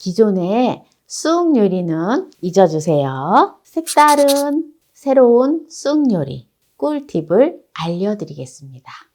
기존의 쑥 요리는 잊어주세요. 색다른 새로운 쑥 요리 꿀팁을 알려드리겠습니다.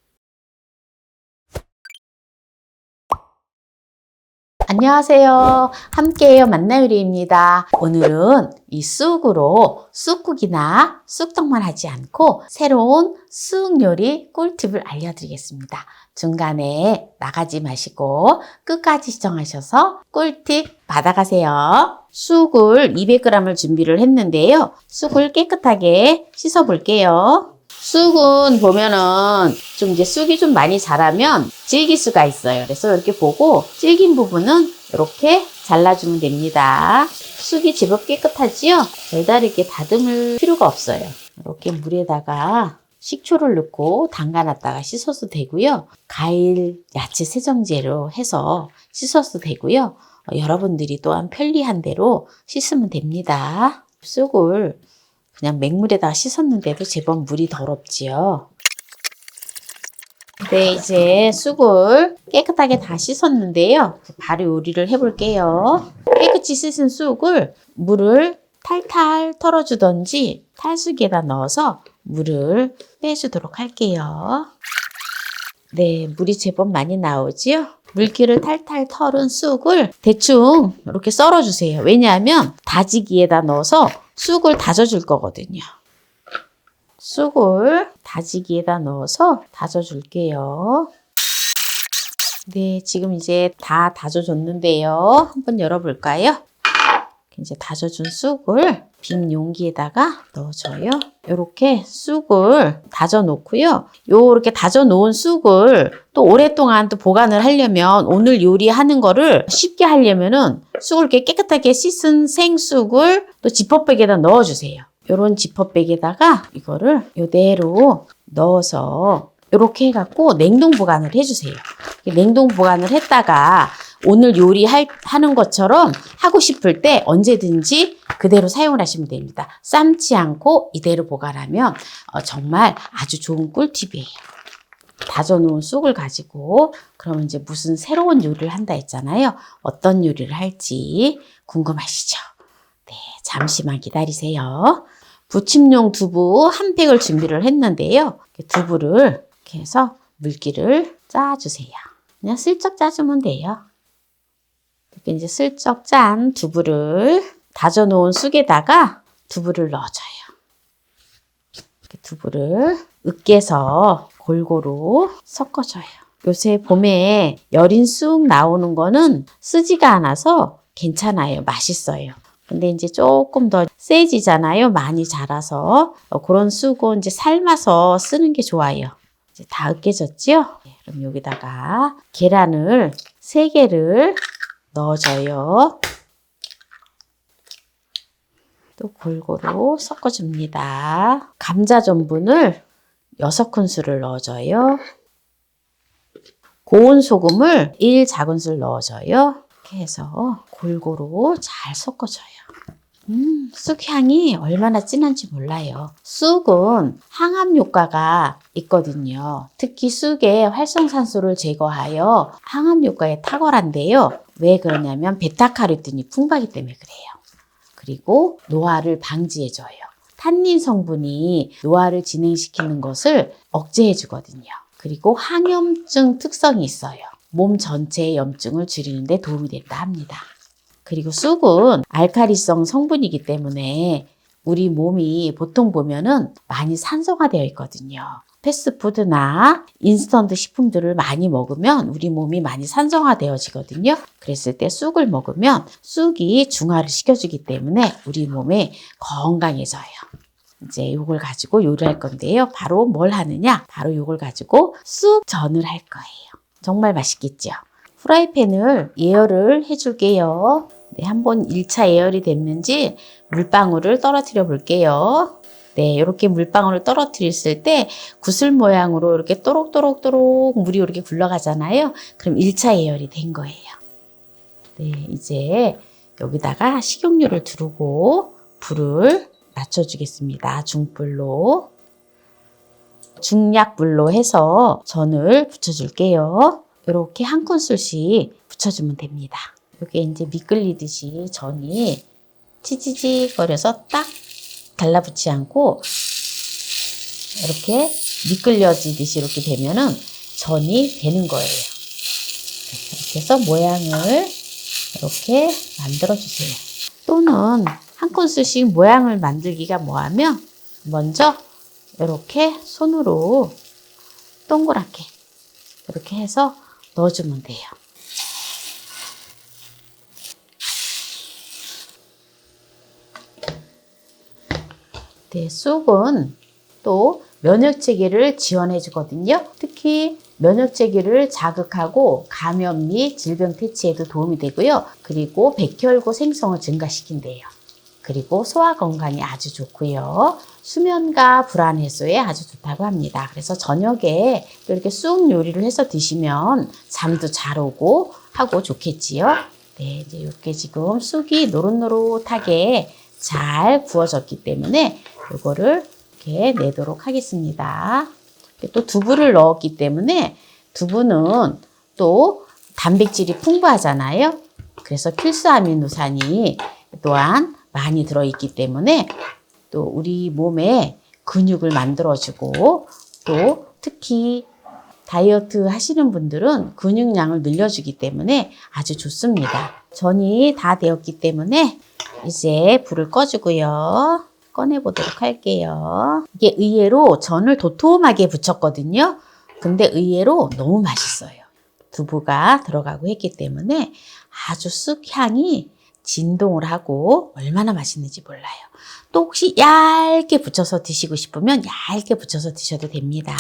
안녕하세요. 함께해요 만나요리입니다. 오늘은 이 쑥으로 쑥국이나 쑥떡만 하지 않고 새로운 쑥 요리 꿀팁을 알려드리겠습니다. 중간에 나가지 마시고 끝까지 시청하셔서 꿀팁 받아가세요. 쑥을 200g을 준비를 했는데요. 쑥을 깨끗하게 씻어 볼게요. 쑥은 보면은 좀 이제 쑥이 좀 많이 자라면 질길 수가 있어요. 그래서 이렇게 보고 질긴 부분은 이렇게 잘라주면 됩니다. 쑥이 제법 깨끗하지요? 별다르게 다듬을 필요가 없어요. 이렇게 물에다가 식초를 넣고 담가놨다가 씻어도 되고요. 과일, 야채 세정제로 해서 씻어도 되고요. 어, 여러분들이 또한 편리한 대로 씻으면 됩니다. 쑥을 그냥 맹물에다가 씻었는데도 제법 물이 더럽지요. 네, 이제 쑥을 깨끗하게 다 씻었는데요. 바로 요리를 해볼게요. 깨끗이 씻은 쑥을 물을 탈탈 털어주던지 탈수기에다 넣어서 물을 빼주도록 할게요. 네, 물이 제법 많이 나오지요? 물기를 탈탈 털은 쑥을 대충 이렇게 썰어주세요. 왜냐하면 다지기에다 넣어서 쑥을 다져줄 거거든요. 쑥을 다지기에다 넣어서 다져줄게요. 네, 지금 이제 다 다져줬는데요. 한번 열어볼까요? 이제 다져준 쑥을 빈 용기에다가 넣어줘요. 이렇게 쑥을 다져 놓고요. 요렇게 다져 놓은 쑥을 또 오랫동안 또 보관을 하려면 오늘 요리하는 거를 쉽게 하려면은 쑥을 이렇게 깨끗하게 씻은 생쑥을 또 지퍼백에다 넣어주세요. 요런 지퍼백에다가 이거를 요대로 넣어서 이렇게 해갖고 냉동 보관을 해주세요. 냉동 보관을 했다가 오늘 요리하는 것처럼 하고 싶을 때 언제든지 그대로 사용을 하시면 됩니다. 삶지 않고 이대로 보관하면 어, 정말 아주 좋은 꿀팁이에요. 다져놓은 쑥을 가지고 그러면 이제 무슨 새로운 요리를 한다 했잖아요. 어떤 요리를 할지 궁금하시죠? 네, 잠시만 기다리세요. 부침용 두부 한 팩을 준비를 했는데요. 두부를 이렇게 해서 물기를 짜주세요. 그냥 슬쩍 짜주면 돼요. 이제 슬쩍 짠 두부를 다져놓은 쑥에다가 두부를 넣어줘요. 이렇게 두부를 으깨서 골고루 섞어줘요. 요새 봄에 여린 쑥 나오는 거는 쓰지가 않아서 괜찮아요. 맛있어요. 근데 이제 조금 더 세지잖아요. 많이 자라서 어, 그런 쑥은 이제 삶아서 쓰는 게 좋아요. 이제 다 으깨졌지요? 네, 그럼 여기다가 계란을 3개를 넣어줘요. 또 골고루 섞어줍니다. 감자 전분을 6큰술을 넣어줘요. 고운 소금을 1 작은술 넣어줘요. 이렇게 해서 골고루 잘 섞어줘요. 음, 쑥 향이 얼마나 진한지 몰라요. 쑥은 항암 효과가 있거든요. 특히 쑥의 활성산소를 제거하여 항암 효과에 탁월한데요. 왜 그러냐면 베타카로틴이 풍부하기 때문에 그래요. 그리고 노화를 방지해줘요. 탄닌 성분이 노화를 진행시키는 것을 억제해주거든요. 그리고 항염증 특성이 있어요. 몸 전체의 염증을 줄이는데 도움이 된다 합니다. 그리고 쑥은 알카리성 성분이기 때문에 우리 몸이 보통 보면은 많이 산소가 되어 있거든요. 패스트푸드나 인스턴트 식품들을 많이 먹으면 우리 몸이 많이 산성화되어지거든요. 그랬을 때 쑥을 먹으면 쑥이 중화를 시켜주기 때문에 우리 몸에 건강해져요. 이제 이걸 가지고 요리할 건데요. 바로 뭘 하느냐? 바로 이걸 가지고 쑥전을 할 거예요. 정말 맛있겠죠? 프라이팬을 예열을 해줄게요. 네, 한번 1차 예열이 됐는지 물방울을 떨어뜨려 볼게요. 네, 이렇게 물방울을 떨어뜨렸을 때 구슬 모양으로 이렇게 또록또록또록 물이 이렇게 굴러가잖아요. 그럼 1차 예열이 된 거예요. 네, 이제 여기다가 식용유를 두르고 불을 낮춰주겠습니다. 중불로. 중약불로 해서 전을 붙여줄게요. 이렇게 한 큰술씩 붙여주면 됩니다. 이게 이제 미끌리듯이 전이 치지직 거려서 딱 달라붙지 않고 이렇게 미끌려지듯이 이렇게 되면은 전이 되는 거예요. 이렇게 해서 모양을 이렇게 만들어 주세요. 또는 한 큰술씩 모양을 만들기가 뭐하면 먼저 이렇게 손으로 동그랗게 이렇게 해서 넣어주면 돼요. 네, 쑥은 또 면역 체계를 지원해 주거든요. 특히 면역 체계를 자극하고 감염 및 질병 퇴치에도 도움이 되고요. 그리고 백혈구 생성을 증가시킨대요. 그리고 소화 건강에 아주 좋고요. 수면과 불안 해소에 아주 좋다고 합니다. 그래서 저녁에 또 이렇게 쑥 요리를 해서 드시면 잠도 잘 오고 하고 좋겠지요. 네, 이제 이렇게 지금 쑥이 노릇노릇하게 잘 구워졌기 때문에 이거를 이렇게 내도록 하겠습니다. 또 두부를 넣었기 때문에 두부는 또 단백질이 풍부하잖아요. 그래서 필수 아미노산이 또한 많이 들어있기 때문에 또 우리 몸에 근육을 만들어주고 또 특히 다이어트 하시는 분들은 근육량을 늘려주기 때문에 아주 좋습니다. 전이 다 되었기 때문에 이제 불을 꺼주고요. 꺼내보도록 할게요. 이게 의외로 전을 도톰하게 부쳤거든요. 근데 의외로 너무 맛있어요. 두부가 들어가고 했기 때문에 아주 쑥 향이 진동을 하고 얼마나 맛있는지 몰라요. 또 혹시 얇게 부쳐서 드시고 싶으면 얇게 부쳐서 드셔도 됩니다.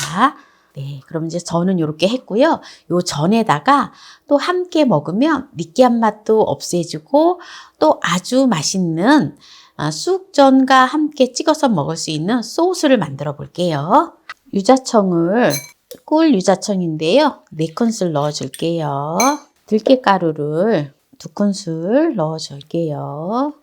네, 그럼 이제 저는 이렇게 했고요. 요 전에다가 또 함께 먹으면 느끼한 맛도 없애주고 또 아주 맛있는 아, 쑥전과 함께 찍어서 먹을 수 있는 소스를 만들어 볼게요. 유자청을 꿀 유자청인데요. 4큰술 넣어 줄게요. 들깨가루를 2큰술 넣어 줄게요.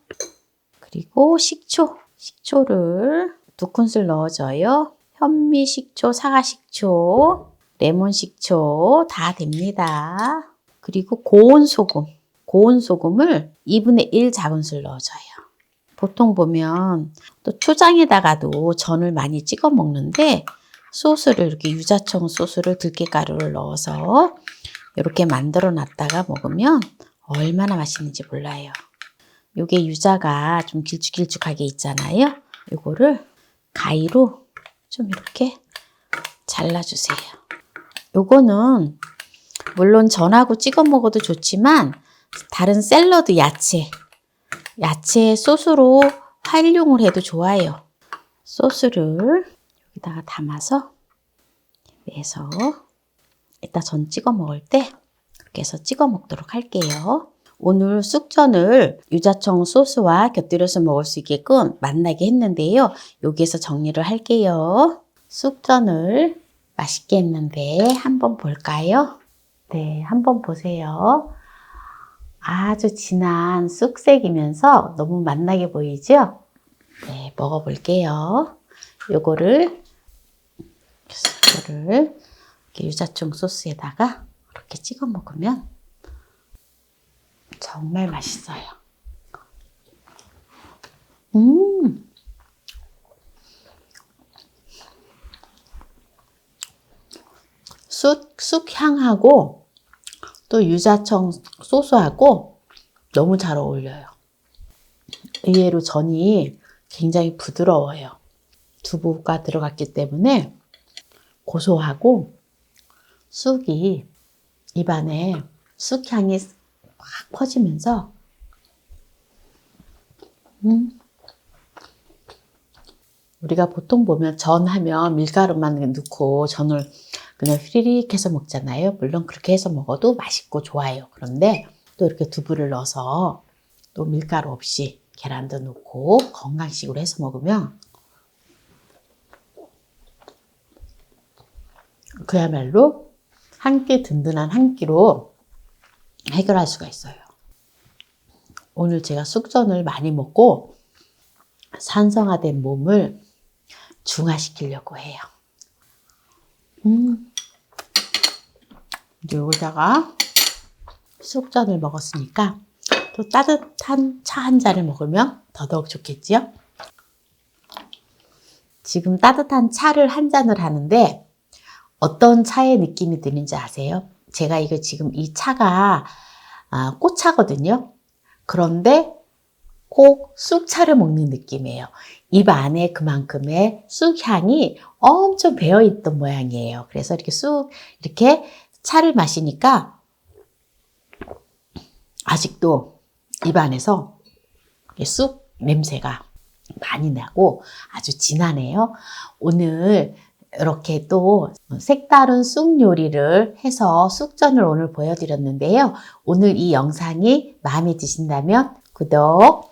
그리고 식초, 식초를 2큰술 넣어줘요. 현미 식초, 사과 식초, 레몬 식초 다 됩니다. 그리고 고운 소금, 고운 소금을 2분의 1 작은술 넣어줘요. 보통 보면 또 초장에다가도 전을 많이 찍어 먹는데 소스를 이렇게 유자청 소스를 들깨가루를 넣어서 이렇게 만들어 놨다가 먹으면 얼마나 맛있는지 몰라요. 요게 유자가 좀 길쭉길쭉하게 있잖아요. 요거를 가위로 좀 이렇게 잘라주세요. 요거는 물론 전하고 찍어 먹어도 좋지만 다른 샐러드 야채, 야채 소스로 활용을 해도 좋아요. 소스를 여기다가 담아서 내서 이따 전 찍어 먹을 때 이렇게 해서 찍어 먹도록 할게요. 오늘 쑥전을 유자청 소스와 곁들여서 먹을 수 있게끔 만나게 했는데요. 여기에서 정리를 할게요. 쑥전을 맛있게 했는데 한번 볼까요? 네, 한번 보세요. 아주 진한 쑥색이면서 너무 맛나게 보이죠? 네, 먹어볼게요. 요거를, 요거를 유자청 소스에다가 이렇게 찍어 먹으면 정말 맛있어요. 음. 쑥, 쑥 향하고 또 유자청 소스하고 너무 잘 어울려요. 의외로 전이 굉장히 부드러워요. 두부가 들어갔기 때문에 고소하고 쑥이 입안에 쑥향이 확 퍼지면서 음. 우리가 보통 보면 전 하면 밀가루만 넣고 전을 그냥 휘리릭 해서 먹잖아요. 물론 그렇게 해서 먹어도 맛있고 좋아요. 그런데 또 이렇게 두부를 넣어서 또 밀가루 없이 계란도 넣고 건강식으로 해서 먹으면 그야말로 한 끼 든든한 한 끼로 해결할 수가 있어요. 오늘 제가 쑥전을 많이 먹고 산성화된 몸을 중화시키려고 해요. 음. 이제 여기다가 쑥전을 먹었으니까 또 따뜻한 차 한 잔을 먹으면 더더욱 좋겠지요? 지금 따뜻한 차를 한 잔을 하는데 어떤 차의 느낌이 드는지 아세요? 제가 이거 지금 이 차가 아, 꽃차거든요. 그런데 꼭 쑥차를 먹는 느낌이에요. 입 안에 그만큼의 쑥향이 엄청 배어있던 모양이에요. 그래서 이렇게 쑥, 이렇게 차를 마시니까 아직도 입 안에서 이쑥 냄새가 많이 나고 아주 진하네요. 오늘 이렇게 또 색다른 쑥 요리를 해서 쑥전을 오늘 보여드렸는데요. 오늘 이 영상이 마음에 드신다면 구독,